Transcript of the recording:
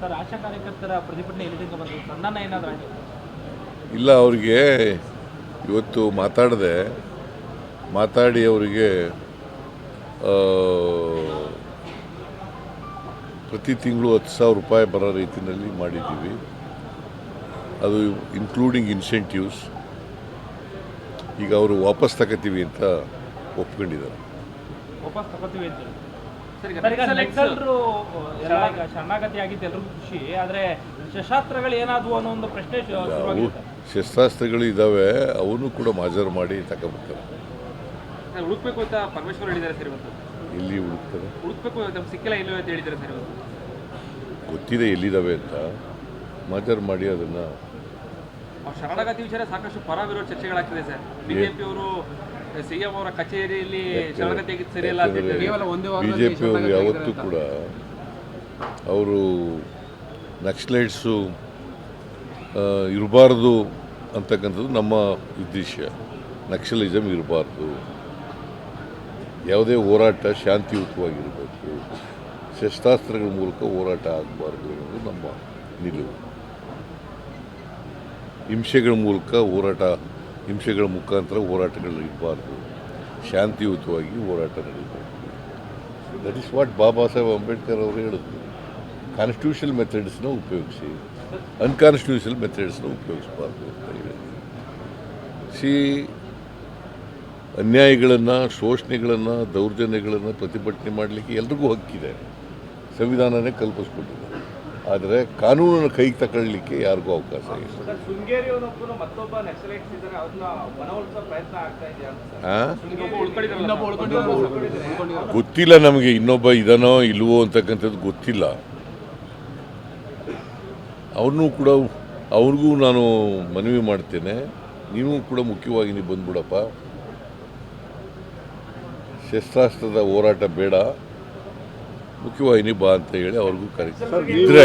Sir ಆಶಾ ಕಾರ್ಯಕರ್ತರ ಪ್ರತಿಭಟನೆ ಎಲ್ಲಿಂದ ಸಣ್ಣ ಏನಾದರೂ ಇಲ್ಲ ಅವರಿಗೆ ಇವತ್ತು ಮಾತಾಡಿದೆ ಮಾತಾಡಿ ಅವರಿಗೆ ಪ್ರತಿ ತಿಂಗಳು ಹತ್ತು ಸಾವಿರ ರೂಪಾಯಿ ಬರೋ ರೀತಿಯಲ್ಲಿ ಮಾಡಿದ್ದೀವಿ. ಅದು ಇನ್ಕ್ಲೂಡಿಂಗ್ ಇನ್ಸೆಂಟಿವ್ಸ್ ಈಗ ಅವರು ವಾಪಸ್ ತಗೋತೀವಿ ಅಂತ ಒಪ್ಕೊಂಡಿದ್ದಾರೆ. ವಾಪಸ್ ತಗೋತೀವಿ ಅಂತ ಸರ್, ಈಗ ಸರ್, ಈಗ ನಕ್ಸಲ್- ನಕ್ಸಲರು ಎಲ್ಲ ಶರಣಾಗತಿ ಆಗಿದ್ದು ಎಲ್ರಿಗೂ ಖುಷಿ. ಆದ್ರೆ ಶಸ್ತ್ರಾಸ್ತ್ರಗಳು ಏನಾದ್ವು ಅನ್ನೋ ಒಂದು ಪ್ರಶ್ನೆ ಶಸ್ತ್ರಾಸ್ತ್ರಗಳು ಇದ್ದಾವೆ ಅವನು ಕೂಡ ಮಾಜರ್ ಮಾಡಿ ತಗೋಬೇಕಾರೆ ಸರ್, ಹುಡುಕ್ಬೇಕು ಅಂತ ಪರಮೇಶ್ವರ್ ಹೇಳಿದ್ದಾರೆ ಸರ್ ಇವತ್ತು. ಇಲ್ಲಿ ಹುಡುಕ್ತಾರೆ? ಹುಡುಕ್ಬೇಕು ನಮ್ಗೆ ಸಿಕ್ಕಿಲ್ಲ ಇಲ್ಲ ಅಂತ ಹೇಳಿದ್ದಾರೆ ಸರ್ ಇವತ್ತು. ಗೊತ್ತಿದೆ ಎಲ್ಲಿದ್ದಾವೆ ಅಂತ. ಮಾಜರ್ ಮಾಡಿ ಅದನ್ನು. ಶರಣಾಗತಿ ವಿಚಾರ ಸಾಕಷ್ಟು ಪರ ವಿರೋಧ ಚರ್ಚೆಗಳಾಗ್ತಿದೆ ಸರ್. ಬಿಜೆಪಿ ಅವರು ಸಿಎಂ ಅವರ ಕಚೇರಿಯಲ್ಲಿ ಸರಿಯಲ್ಲ ಅಂತ ಒಂದೇ ಬಿ ಜೆ ಪಿಯವರು ಯಾವತ್ತೂ ಕೂಡ ಅವರು ನಕ್ಸಲೈಟ್ಸು ಇರಬಾರ್ದು ಅಂತಕ್ಕಂಥದ್ದು ನಮ್ಮ ಉದ್ದೇಶ. ನಕ್ಸಲಿಸಮ್ ಇರಬಾರ್ದು. ಯಾವುದೇ ಹೋರಾಟ ಶಾಂತಿಯುತವಾಗಿರಬೇಕು. ಶಸ್ತ್ರಾಸ್ತ್ರಗಳ ಮೂಲಕ ಹೋರಾಟ ಆಗಬಾರ್ದು ಅನ್ನೋದು ನಮ್ಮ ನಿಲುವು. ಹಿಂಸೆಗಳ ಮೂಲಕ ಹೋರಾಟ ಹಿಂಸೆಗಳ ಮುಖಾಂತರ ಹೋರಾಟಗಳು ಇರಬಾರ್ದು. ಶಾಂತಿಯುತವಾಗಿ ಹೋರಾಟ ನಡೀಬೇಕು. That is what Baba Saheb Ambedkar ಅವರು ಹೇಳಿದ್ರು. ಕಾನ್ಸ್ಟಿಟ್ಯೂಷನಲ್ ಮೆಥಡ್ಸ್ನ ಉಪಯೋಗಿಸಿ ಅನ್ಕಾನ್ಸ್ಟಿಟ್ಯೂಷನಲ್ ಮೆಥಡ್ಸ್ನ ಉಪಯೋಗಿಸಬಾರ್ದು ಅಂತ ಹೇಳಿದ್ರು. ಸಿ ಅನ್ಯಾಯಗಳನ್ನು, ಶೋಷಣೆಗಳನ್ನು, ದೌರ್ಜನ್ಯಗಳನ್ನು ಪ್ರತಿಭಟನೆ ಮಾಡಲಿಕ್ಕೆ ಎಲ್ರಿಗೂ ಹಕ್ಕಿದೆ. ಸಂವಿಧಾನನೇ ಕಲ್ಪಿಸ್ಕೊಟ್ಟಿದೆ. ಆದರೆ ಕಾನೂನನ್ನು ಕೈಗೆ ತಗೊಳ್ಳಿಕ್ಕೆ ಯಾರಿಗೂ ಅವಕಾಶ ಇಲ್ಲ? ಗೊತ್ತಿಲ್ಲ ನಮಗೆ ಇನ್ನೊಬ್ಬ ಇದನೋ ಇಲ್ವೋ ಅಂತಕ್ಕಂಥದ್ದು ಗೊತ್ತಿಲ್ಲ. ಅವ್ರನ್ನೂ ಕೂಡ ಅವ್ರಿಗೂ ನಾನು ಮನವಿ ಮಾಡ್ತೇನೆ. ನೀವು ಕೂಡ ಮುಖ್ಯವಾಗಿ ನೀವು ಬಂದ್ಬಿಡಪ್ಪ. ಶಸ್ತ್ರಾಸ್ತ್ರದ ಹೋರಾಟ ಬೇಡ. ಮುಖ್ಯವಾಹಿನಿ ಬಾ ಅಂತ ಹೇಳಿ ಅವ್ರಿಗೂ ಕರೆ ಇದ್ರೆ